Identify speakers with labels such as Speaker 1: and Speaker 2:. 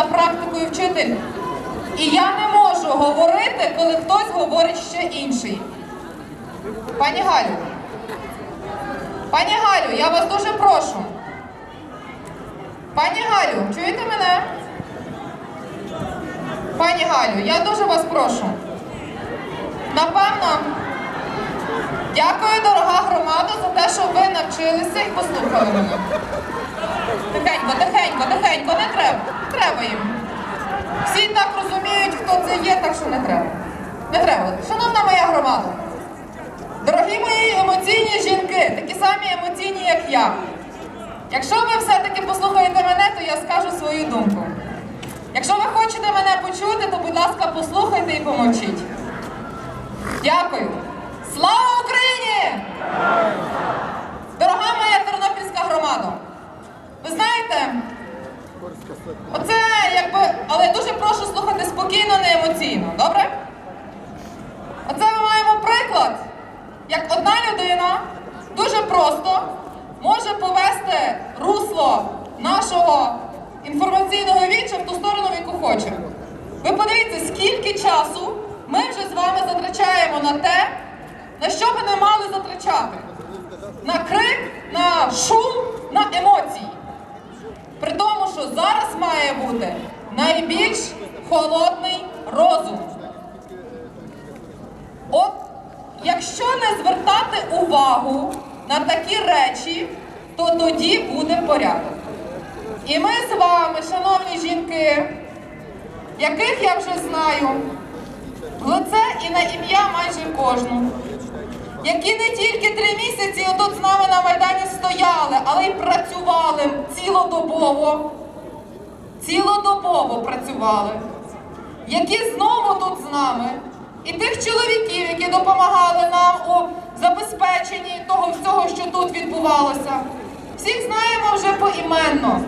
Speaker 1: за практикою вчитель. І я не можу говорити, коли хтось говорить ще інший. Пані Галю, пані Галю, я вас дуже прошу. Пані Галю, чуєте мене? Пані Галю, я дуже вас прошу. Напевно, дякую, дорога громада, за те, що ви навчилися і послухали мене. Тихенько, тихенько, тихенько, не треба. Треба їм. Всі так розуміють, хто це є, так що не треба. Не треба. Шановна моя громада, дорогі мої емоційні жінки, такі самі емоційні, як я. Якщо ви все-таки послухаєте мене, то я скажу свою думку. Якщо ви хочете мене почути, то, будь ласка, послухайте і помовчіть. Дякую. Слава Україні! Дорога моя тернопільська громада! Ви знаєте, оце якби, але дуже прошу слухати спокійно, не емоційно, добре? Оце ми маємо приклад, як одна людина дуже просто може повести русло нашого інформаційного віча в ту сторону, в яку хоче. Ви подивіться, скільки часу ми вже з вами затрачаємо на те, на що би не мали затрачати. На крик, на шум, на емоції. Найбільш холодний розум. От якщо не звертати увагу на такі речі, то тоді буде порядок. І ми з вами, шановні жінки, яких я вже знаю, в лице і на ім'я майже кожну, які не тільки три місяці отут з нами на Майдані стояли, але й працювали цілодобово, цілодобово працювали, які знову тут з нами, і тих чоловіків, які допомагали нам у забезпеченні того всього, що тут відбувалося. Всіх знаємо вже поіменно.